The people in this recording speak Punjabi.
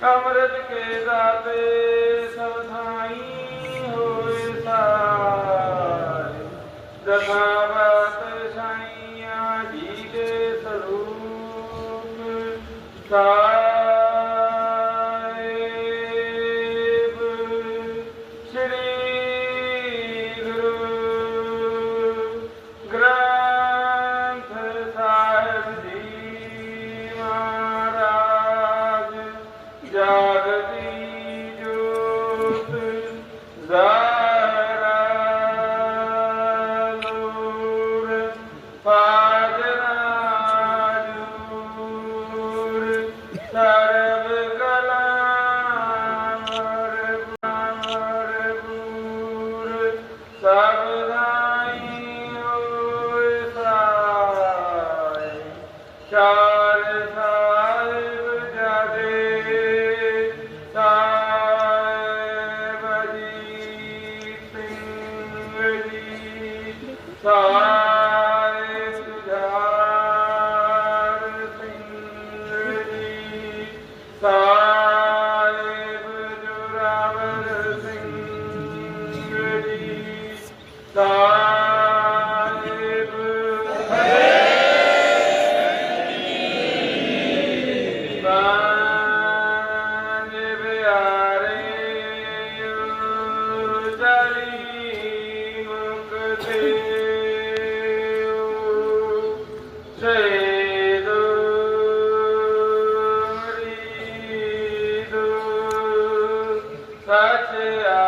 ਕਮਰਤ ਕੇ ਦਾਤੇ ਸਭ ਥਾਈ ਹੋਏ ਸਾਰ। ਦਸਾਵਤ ਸਾਈਆਂ ਜੀ ਦੇ ਸਰੂਪ ਸਾਰ have got Touch touches